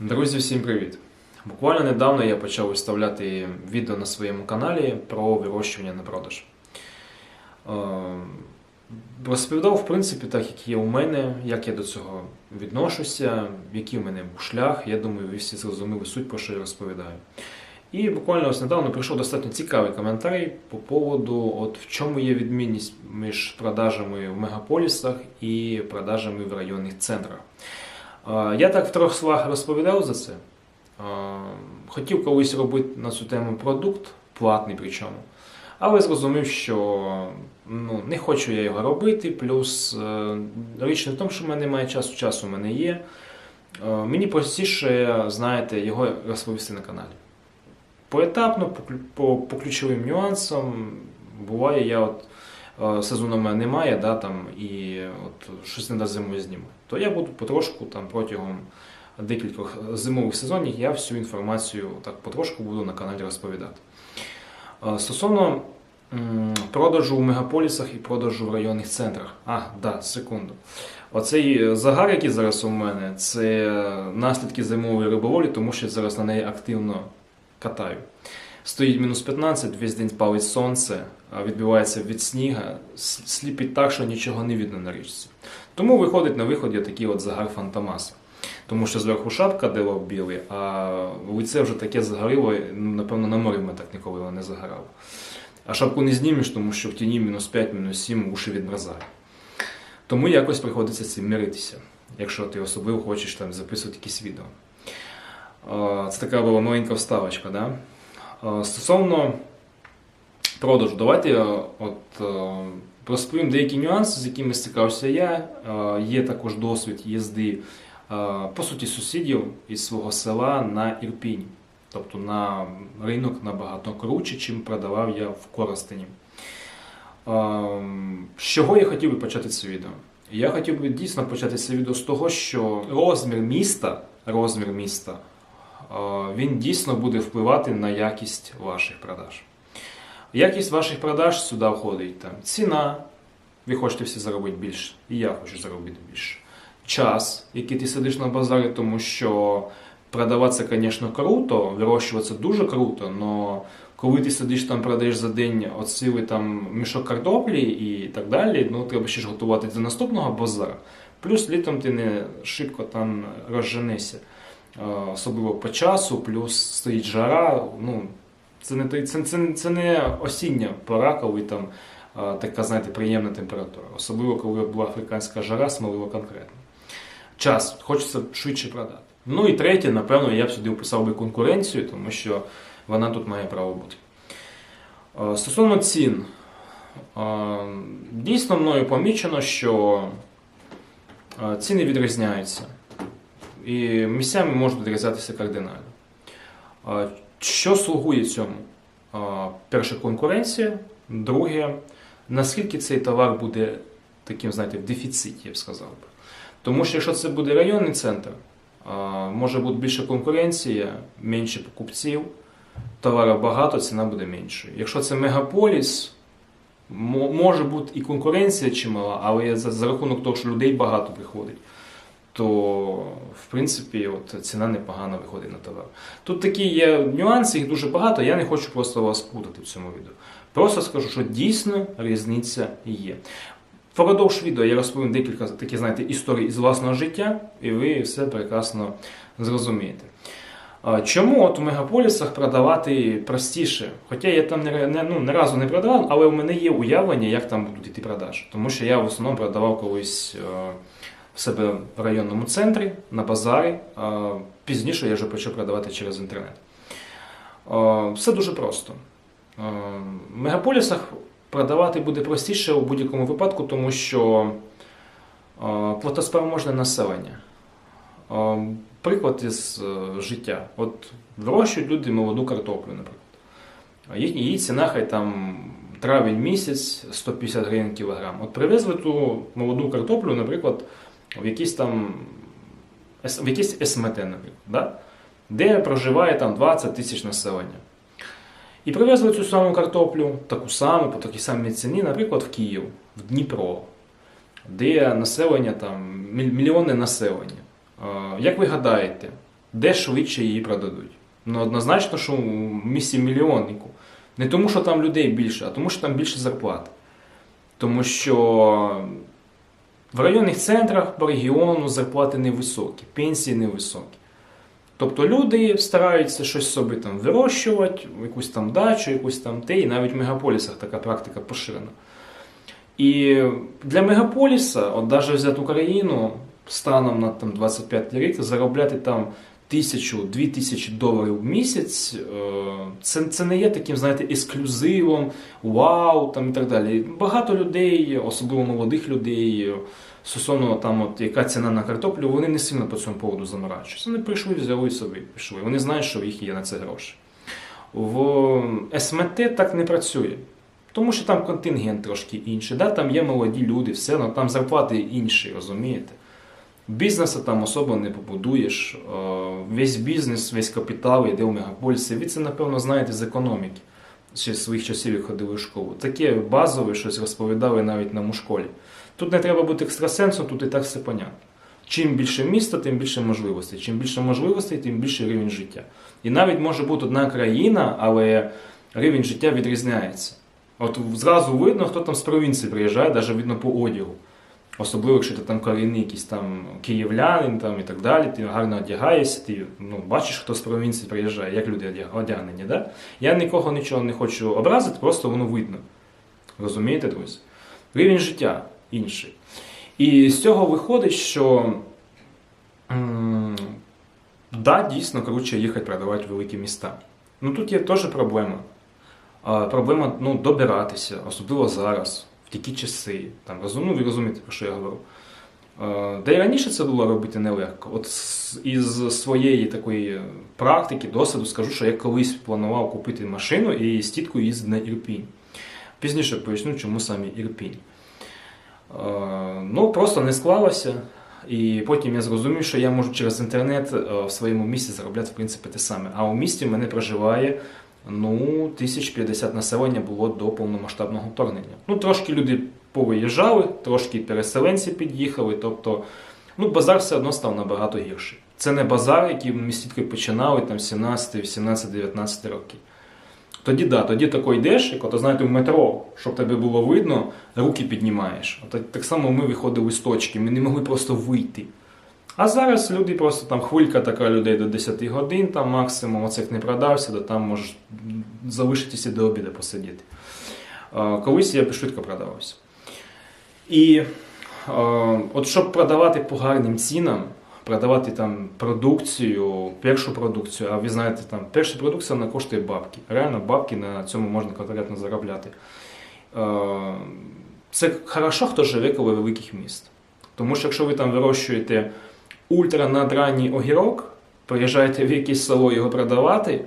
Друзі, всім привіт! Буквально недавно я почав виставляти відео на своєму каналі про вирощування на продаж. Е, Розповідав, в принципі, так, як є у мене, як я до цього відношуся, який у мене був шлях. Я думаю, ви всі зрозуміли суть, про що я розповідаю. І буквально ось недавно прийшов достатньо цікавий коментарій по поводу, от в чому є відмінність між продажами в мегаполісах і продажами в районних центрах. Я так в трьох словах розповідав за це. Хотів колись робити на цю тему продукт, платний причому. Але зрозумів, що ну, не хочу я його робити. Плюс е, річ не в тому, що в мене немає часу, часу в мене є. Мені простіше, знаєте, його розповісти на каналі. Поетапно, по, по, по ключовим нюансам, буває, я от сезону в мене немає, да, там, і от щось не зимою зніму. То я буду потрошку там протягом декількох зимових сезонів я всю інформацію так потрошку буду на каналі розповідати. Е, Стосовно продажу в мегаполісах і продажу в районних центрах. А, да, секунду. Оцей е, загар, який зараз у мене, це наслідки зимової риболовлі, тому що я зараз на неї активно катаю. Стоїть мінус 15, весь день палить сонце, відбивається від сніга, сліпить так, що нічого не видно на річці. Тому виходить на виході такий от загар фантомаса. Тому що зверху шапка дива білий, а лице вже таке загоріло, ну, напевно, на морі ми так ніколи не загорало. А шапку не знімеш, тому що в тіні мінус 5, мінус 7 уші відмерзають. Тому якось приходиться з цим миритися, якщо ти особливо хочеш там записувати якісь відео. Це така була маленька вставочка. Да? Е, Стосовно продажу, давайте е, от, е, розповім деякі нюанси, з якими стикався я. Є також досвід їзди, по суті, сусідів із свого села на Ірпінь. Тобто на ринок набагато круче, чим продавав я в Коростені. З чого я хотів би почати це відео? Я хотів би дійсно почати це відео з того, що розмір міста, розмір міста, він дійсно буде впливати на якість ваших продаж. Якість ваших продаж сюди входить там ціна, ви хочете всі заробити більше, і я хочу заробити більше. Час, який ти сидиш на базарі, тому що продаватися, звісно, круто, вирощуватися дуже круто, але коли ти сидиш там, продаєш за день от сили там мішок картоплі і так далі, ну треба ще ж готувати до наступного базара. Плюс літом ти не шибко там розженешся, Е, особливо по часу, плюс стоїть жара. Ну, це не, це, це, це не осіння пора, коли там е, така, знаєте, приємна температура. Особливо, коли була африканська жара, смолила конкретно. Час, хочеться швидше продати. Ну і третє, напевно, я б сюди вписав би конкуренцію, тому що вона тут має право бути. Е, Стосовно цін, е, дійсно мною помічено, що е, ціни відрізняються. І місцями можуть відрізатися кардинально. Що слугує цьому? Перше конкуренція, друге, наскільки цей товар буде таким, знаєте, в дефіциті, я б сказав би. Тому що якщо це буде районний центр, може бути більше конкуренція, менше покупців, товарів багато, ціна буде меншою. Якщо це мегаполіс, може бути і конкуренція чимала, але за рахунок того, що людей багато приходить, то в принципі от, ціна непогано виходить на товар. Тут такі є нюанси, їх дуже багато. Я не хочу просто вас путати в цьому відео. Просто скажу, що дійсно різниця є. Впродовж відео я розповім декілька такі, знаєте, історій із власного життя, і ви все прекрасно зрозумієте. Чому от у мегаполісах продавати простіше? Хоча я там не, не, ну, не разу не продавав, але у мене є уявлення, як там будуть йти продажі. Тому що я в основному продавав колись е, в себе в районному центрі, на базарі. Пізніше я вже почав продавати через інтернет. Все дуже просто. В мегаполісах продавати буде простіше у будь-якому випадку, тому що платоспроможне населення. Приклад із е, життя. От вирощують люди молоду картоплю, наприклад. Її ціна хай там травень місяць 150 гривень кілограм. От привезли ту молоду картоплю, наприклад, в якийсь там в якийсь СМТ, наприклад, да? де проживає там 20 тисяч населення. І привезли цю саму картоплю, таку саму, по такій самій ціні, наприклад, в Київ, в Дніпро, де населення там міль- мільйони населення. Як ви гадаєте, де швидше її продадуть. Ну, однозначно, що в місті мільйоннику. Не тому, що там людей більше, а тому, що там більше зарплат. Тому що в районних центрах по регіону зарплати невисокі, пенсії невисокі. Тобто люди стараються щось собі там вирощувати, якусь там дачу, якусь там те, і навіть в мегаполісах така практика поширена. І для мегаполіса, от навіть взяти Україну, станом на там, 25 рік, заробляти там тисячу-дві тисячі доларів в місяць, е, це, це не є таким, знаєте, ексклюзивом, вау там і так далі. Багато людей, особливо молодих людей, стосовно там, от, яка ціна на картоплю, вони не сильно по цьому поводу заморачуються. Вони прийшли, взяли собі, пішли. Вони знають, що в їх є на це гроші. В СМТ так не працює. Тому що там контингент трошки інший. Да? Там є молоді люди, все, але там зарплати інші, розумієте? Бізнесу там особо не побудуєш. Е, Весь бізнес, весь капітал йде в мегаполісі. Ви це, напевно, знаєте з економіки. Ще з своїх часів, як ходили в школу. Таке базове щось розповідали навіть нам у школі. Тут не треба бути екстрасенсом, тут і так все понятно. Чим більше міста, тим більше можливостей. Чим більше можливостей, тим більше рівень життя. І навіть може бути одна країна, але рівень життя відрізняється. От зразу видно, хто там з провінції приїжджає, навіть видно по одягу. Особливо, якщо ти там корінний якийсь там київлянин там, і так далі, ти гарно одягаєшся, ти ну, бачиш, хто з провінції приїжджає, як люди одягнені. Да? Я нікого нічого не хочу образити, просто воно видно. Розумієте, друзі? Рівень життя інший. І з цього виходить, що м, да, дійсно круче їхати продавати в великі міста. Ну тут є теж проблема. А, проблема ну, добиратися, особливо зараз, в такі часи. Там, ну, ви розумієте, про що я говорю. Е, Та й раніше це було робити нелегко. От із своєї такої практики, досвіду скажу, що я колись планував купити машину і з тіткою на Ірпінь. Пізніше поясню, чому саме Ірпінь. Е, Ну, просто не склалося. І потім я зрозумів, що я можу через інтернет е, в своєму місті заробляти в принципі те саме. А у місті в мене проживає ну, 1050 населення було до повномасштабного вторгнення. Ну, трошки люди повиїжджали, трошки переселенці під'їхали. Тобто, ну, базар все одно став набагато гірший. Це не базар, який ми тільки починали там 17, 18, 19 років. Тоді да, тоді тако йдеш, як ото знаєте, в метро, щоб тебе було видно, руки піднімаєш. От так само ми виходили з точки, ми не могли просто вийти. А зараз люди просто там хвилька така людей до 10 годин, там максимум, оце не продався, то там можеш залишитися до обіду посидіти. Колись я швидко продавався. І от щоб продавати по гарним цінам, продавати там продукцію, першу продукцію, а ви знаєте, там перша продукція вона коштує бабки. Реально бабки на цьому можна конкретно заробляти. Це хорошо, хто живе коло великих міст. Тому що якщо ви там вирощуєте ультранадранній огірок, приїжджаєте в якесь село його продавати,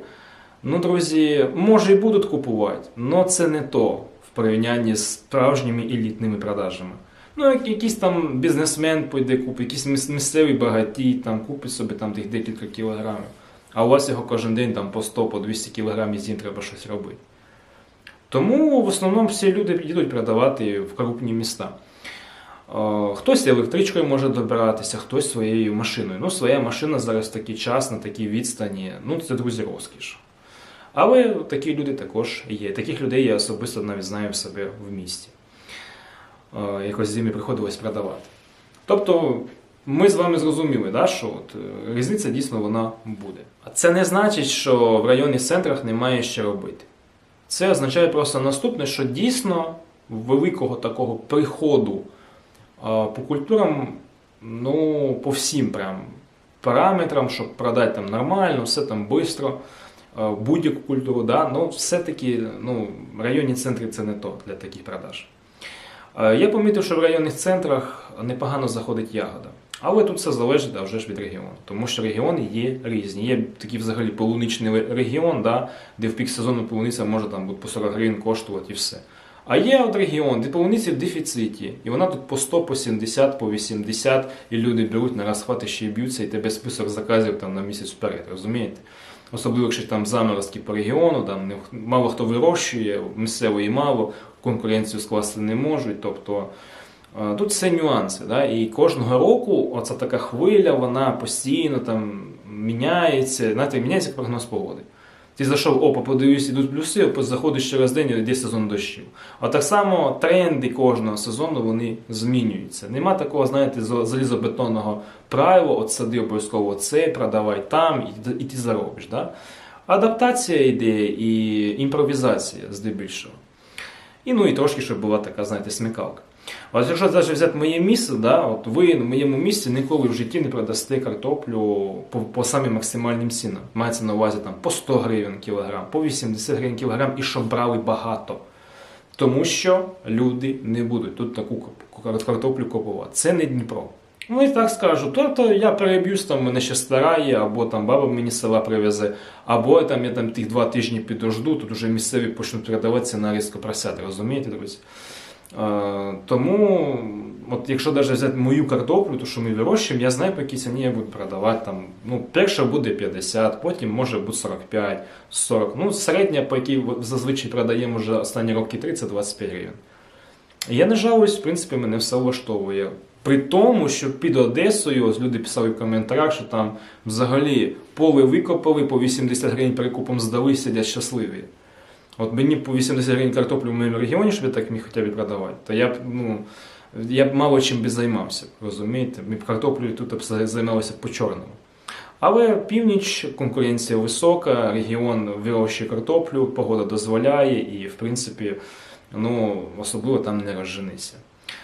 ну, друзі, може і будуть купувати, але це не то в порівнянні з справжніми елітними продажами. Ну, як якийсь там бізнесмен пойде купить, якийсь міс- місцевий багатій там купить собі там тих декілька кілограмів, а у вас його кожен день там по 100, по 200 кілограмів з треба щось робити. Тому в основному всі люди їдуть продавати в крупні міста. Е, Хтось електричкою може добиратися, хтось своєю машиною. Ну, своя машина зараз такий час, на такій відстані. Ну, це друзі розкіш. Але такі люди також є. Таких людей я особисто навіть знаю в себе в місті. Е, Якось зимі приходилось продавати. Тобто, ми з вами зрозуміли, да, що от, е, різниця дійсно вона буде. А це не значить, що в районних центрах немає що робити. Це означає просто наступне, що дійсно великого такого приходу по культурам, ну, по всім прям параметрам, щоб продати там нормально, все там швидко, будь-яку культуру, да, ну, все-таки ну, районні центри це не то для таких продаж. Я помітив, що в районних центрах непогано заходить ягода. Але тут все залежить а вже ж від регіону, тому що регіони є різні. Є такий взагалі полуничний регіон, да, де в пік сезону полуниця може там по 40 гривень коштувати і все. А є от регіон, де полуниця в дефіциті, і вона тут по 100, по 70, по 80, і люди беруть на розхвати ще й б'ються, і тебе список заказів там на місяць вперед, розумієте? Особливо, якщо там заморозки по регіону, там мало хто вирощує, місцевої мало, конкуренцію скласти не можуть. Тобто тут все нюанси. Да? І кожного року оця така хвиля, вона постійно там міняється, знаєте, міняється прогноз погоди. Ти зайшов, опа, подивився, йдуть плюси, заходиш через день, йде сезон дощів. А так само тренди кожного сезону вони змінюються. Нема такого, знаєте, залізобетонного правила, от сади обов'язково це, продавай там, і, ти заробиш. Да? Адаптація йде і імпровізація здебільшого. І ну і трошки, щоб була така, знаєте, смикалка. От якщо навіть взяти моє місце, да, от ви на моєму місці ніколи в житті не продасте картоплю по, по самим максимальним цінам. Мається на увазі там по 100 гривень кілограм, по 80 гривень кілограм і щоб брали багато. Тому що люди не будуть тут таку картоплю купувати. Це не Дніпро. Ну і так скажу, то, то я переб'юсь, там мене ще стара є, або там баба мені села привезе, або там я там тих два тижні підожду, тут уже місцеві почнуть передаватися на різко просяти, розумієте, друзі? Е, тому, от якщо навіть взяти мою картоплю, ту, що ми вирощуємо, я знаю, по якій ціні я буду продавати. Там, ну, перша буде 50, потім може бути 45, 40. Ну, середня, по якій зазвичай продаємо вже останні роки 30-25 гривень. Я не жалуюсь, в принципі, мене все влаштовує. При тому, що під Одесою, ось люди писали в коментарях, що там взагалі поле викопали, по 80 гривень перекупом здали, сидять щасливі. От мені по 80 гривень картоплю в моєму регіоні, щоб я так міг хоча б продавати, то я б, ну, я б мало чим би займався, розумієте? Ми б картоплею тут б займалися по чорному. Але північ, конкуренція висока, регіон вирощує картоплю, погода дозволяє і, в принципі, ну, особливо там не розженися.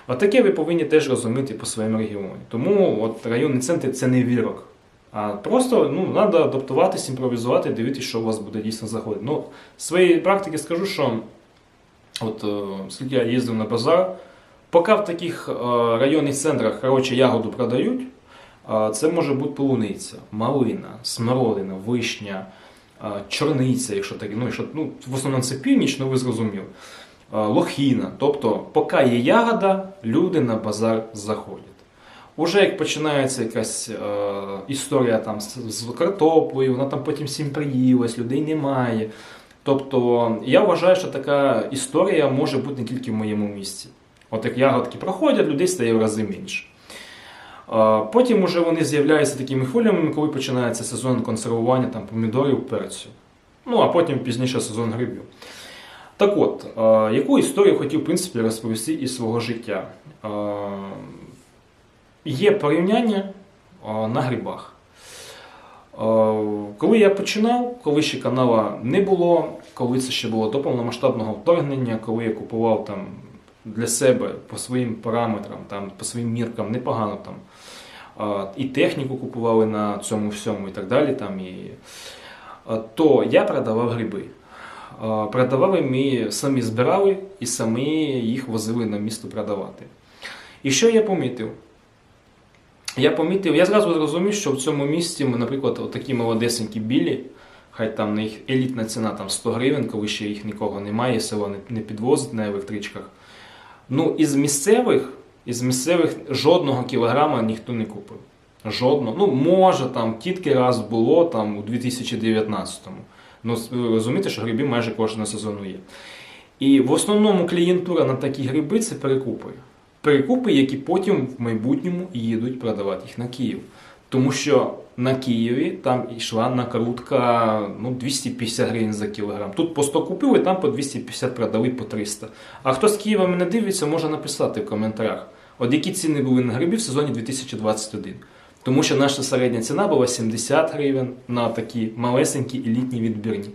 От таке ви повинні теж розуміти по своєму регіоні. Тому от районний центр це не вірок. А просто ну, треба адаптуватись, імпровізувати, дивитися, що у вас буде дійсно заходити. Ну, з своєї практики скажу, що от, скільки я їздив на базар, поки в таких е, районних центрах коротше, ягоду продають, е, це може бути полуниця, малина, смородина, вишня, чорниця, якщо такі, ну, якщо, ну, в основному це північ, ну ви зрозуміли. Е, Лохіна. Тобто, поки є ягода, люди на базар заходять. Уже як починається якась е, історія там з, картоплею, вона там потім всім приїлась, людей немає. Тобто я вважаю, що така історія може бути не тільки в моєму місці. От як ягодки проходять, людей стає в рази менше. Е, Потім уже вони з'являються такими хвилями, коли починається сезон консервування там, помідорів, перцю. Ну а потім пізніше сезон грибів. Так от, е, яку історію хотів в принципі розповісти із свого життя? Е, Є порівняння на грибах. Коли я починав, коли ще канала не було, коли це ще було до повномасштабного вторгнення, коли я купував там для себе по своїм параметрам, там, по своїм міркам непогано там. І техніку купували на цьому всьому і так далі. Там, і, то я продавав гриби. Продавали ми самі збирали і самі їх возили на місто продавати. І що я помітив? Я помітив, я зразу зрозумів, що в цьому місті, ми, наприклад, такі молодесенькі білі, хай там на їх елітна ціна там 100 гривень, коли ще їх нікого немає, село не, підвозить на електричках. Ну, із місцевих, із місцевих жодного кілограма ніхто не купив. Жодного. Ну, може, там тільки раз було там у 2019-му. Ну, розумієте, що грибів майже кожного сезону є. І в основному клієнтура на такі гриби це перекупи. Перекупи, які потім в майбутньому їдуть продавати їх на Київ. Тому що на Києві там йшла накрутка ну, 250 гривень за кілограм. Тут по 100 купили, там по 250 продали по 300. А хто з Києва мене дивиться, може написати в коментарях, от які ціни були на гриби в сезоні 2021. Тому що наша середня ціна була 70 гривень на такі малесенькі елітні відбірні.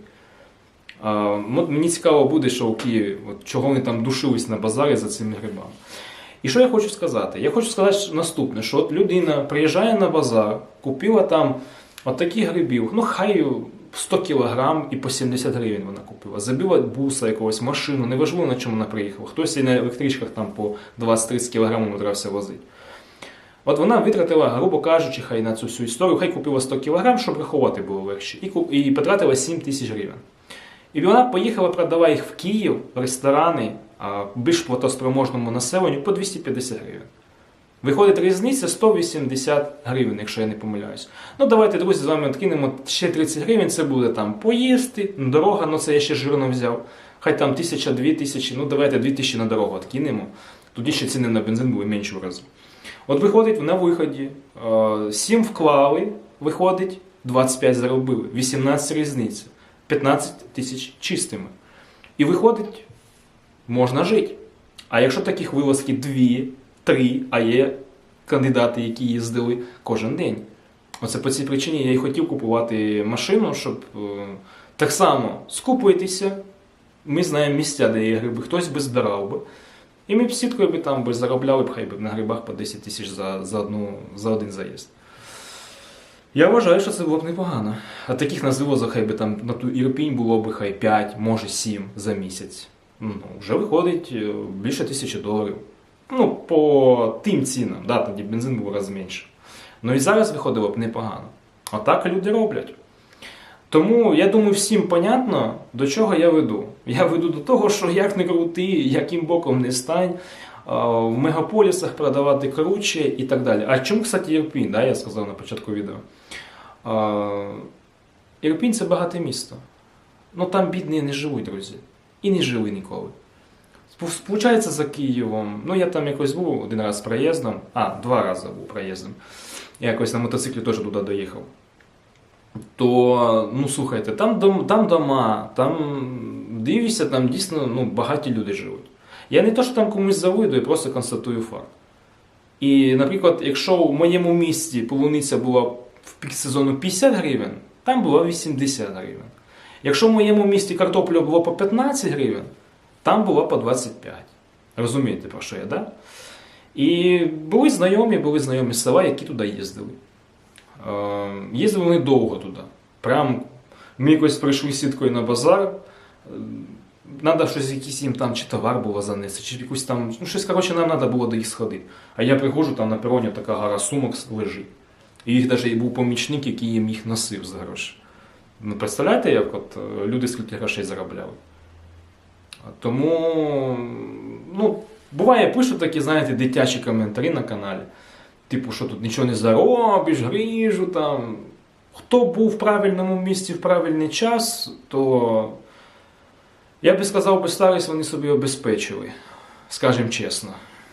А, мені цікаво буде, що у Києві, от, чого вони там душились на базарі за цими грибами. І що я хочу сказати? Я хочу сказати наступне, що от людина приїжджає на базар, купила там от грибів, ну хай 100 кілограм і по 70 гривень вона купила. Забила буса якогось, машину, неважливо на чому вона приїхала. Хтось і на електричках там по 20-30 кілограм умудрався возити. От вона витратила, грубо кажучи, хай на цю всю історію, хай купила 100 кілограм, щоб рахувати було легше, і, куп- і потратила 7 тисяч гривень. І вона поїхала продавати їх в Київ, в ресторани, а більш платоспроможному населенню по 250 гривень. Виходить різниця 180 гривень, якщо я не помиляюсь. Ну давайте, друзі, з вами кинемо ще 30 гривень, це буде там поїсти, дорога, ну це я ще жирно взяв. Хай там тисяча, дві тисячі, ну давайте дві тисячі на дорогу откинемо. Тоді ще ціни на бензин були менші в рази. От виходить на виході, 7 вклали, виходить, 25 заробили, 18 різниця, 15 тисяч чистими. І виходить, можна жити. А якщо таких вилазків дві, три, а є кандидати, які їздили кожен день. Оце по цій причині я і хотів купувати машину, щоб е, так само скупитися. Ми знаємо місця, де є гриби, хтось би збирав би. І ми б сіткою би там би заробляли б хай би на грибах по 10 тисяч за, за, одну, за один заїзд. Я вважаю, що це було б непогано. А таких на звозах хай би там на ту Ірпінь було б хай 5, може 7 за місяць. Ну, вже виходить е, більше тисячі доларів. Ну, по тим цінам, да, тоді бензин був раз менше. Ну і зараз виходило б непогано. А так люди роблять. Тому я думаю, всім понятно, до чого я веду. Я веду до того, що як не крути, яким боком не стань, в мегаполісах продавати круче і так далі. А чому, кстати, Ірпінь, да, я сказав на початку відео. Ірпінь це багате місто. Ну там бідні не живуть, друзі. І не жили ніколи. Сполучається за Києвом. Ну, я там якось був один раз проїздом, а, два рази був проїздом. Я якось на мотоциклі теж туди доїхав. То, ну слухайте, там, дом, там дома, там дивишся, там дійсно ну, багаті люди живуть. Я не то, що там комусь завидую, просто констатую факт. І, наприклад, якщо в моєму місті полуниця була в пік сезону 50 гривень, там було 80 гривень. Якщо в моєму місті картопля було по 15 гривень, там було по 25. Розумієте, про що я, да? І були знайомі, були знайомі села, які туди їздили. Е, Їздили вони довго туди. Прям якось прийшли сіткою на базар. Треба щось якийсь їм там чи товар було занести, чи якусь там. Ну, щось, коротше, нам треба було до їх сходити. А я приходжу, там на пероні така гора сумок лежить. І їх навіть був помічник, який їм їх носив за гроші. Ну, представляєте, як от е, люди скільки грошей заробляли? Тому, ну, буває, пишуть такі, знаєте, дитячі коментарі на каналі. Типу, що тут нічого не заробиш, гріжу там. Хто був в правильному місці в правильний час, то я би сказав, би старість вони собі обезпечили, скажімо чесно.